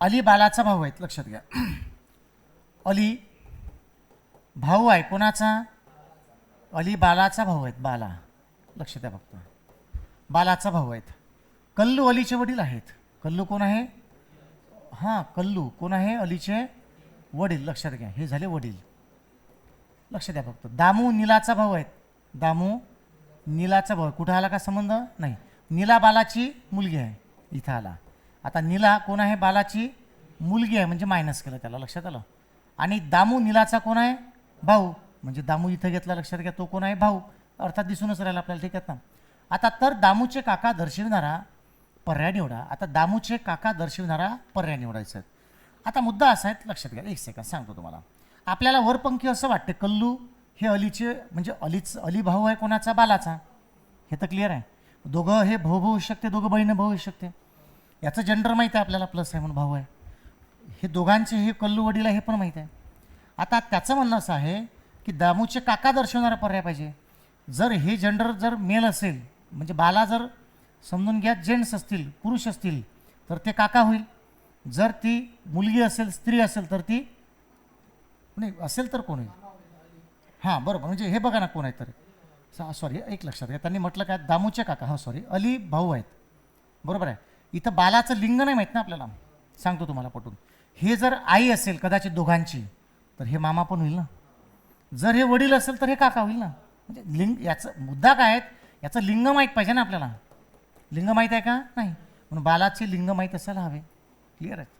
अली बालाचा भाऊ आहेत लक्षात घ्या. अली भाऊ आहे कोणाचा? अली बालाचा भाऊ आहेत बाला. लक्ष द्या फक्त. बालाचा भाऊ आहेत. कल्लू अलीचे वडील आहेत. कल्लू कोण आहे? हां कल्लू. कोण आहे? अलीचे वडील लक्षात घ्या. हे झाले वडील. लक्ष द्या फक्त. दामू नीलाचा भाऊ आहेत. दामू नीलाचा भाऊ कुठं आला का संबंध? नाही. नीला बालाची मुलगी आहे. इथं आला. आता निला कोण आहे? बालाची मुलगी आहे म्हणजे मायनस केलं त्याला लक्षात आलं? आणि दामू नीलाचा कोण आहे? भाऊ. म्हणजे दामू इथं घेतला लक्षात घ्या तो कोण आहे? भाऊ. अर्थात दिसूनच राहिला आपल्याला ठीक आहे ना? आता तर दामूचे काका दर्शविणारा पर्याय निवडा. आता दामूचे काका दर्शविणारा पर्याय निवडायचा आहे. आता मुद्दा असा आहे लक्षात घ्या एक सेकंद सांगतो तुम्हाला. आपल्याला वरपंखी असं वाटते कल्लू हे अलीचे म्हणजे अलीच अली भाऊ आहे कोणाचा? बालाचा. हे तर क्लिअर आहे. दोघं हे भाऊ भाऊ होऊ शकते दोघं बहीण भाऊ होऊ शकते. याचं जेंडर माहीत आहे आपल्याला प्लस आहे म्हणून भाऊ आहे. हे दोघांचे हे कल्लू वडील आहे हे पण माहीत आहे. आता त्याचं म्हणणं असं आहे की दामूचे काका दर्शवणारा पर्याय पाहिजे. जर हे जेंडर जर मेल असेल म्हणजे बाला जर समजून घ्या जेंट्स असतील पुरुष असतील तर ते काका होईल. जर ती मुलगी असेल स्त्री असेल तर ती नाही असेल तर कोण होईल? हां बरोबर. म्हणजे हे बघा ना कोण आहे तर. सॉरी एक लक्षात घ्या. त्यांनी म्हटलं काय? दामूचे काका. हां सॉरी अली भाऊ आहेत. बरोबर आहे? इथं बालाचं लिंग नाही माहीत ना आपल्याला. सांगतो तुम्हाला पटून. हे जर आई असेल कदाचित दोघांची तर हे मामा पण होईल ना? जर हे वडील असेल तर हे काका होईल ना? म्हणजे लिंग याचं मुद्दा काय आहे? याचं लिंग माहीत पाहिजे ना आपल्याला. लिंग माहीत आहे का? नाही. म्हणून बालाचे लिंग माहीत असायला हवे. क्लिअर आहे?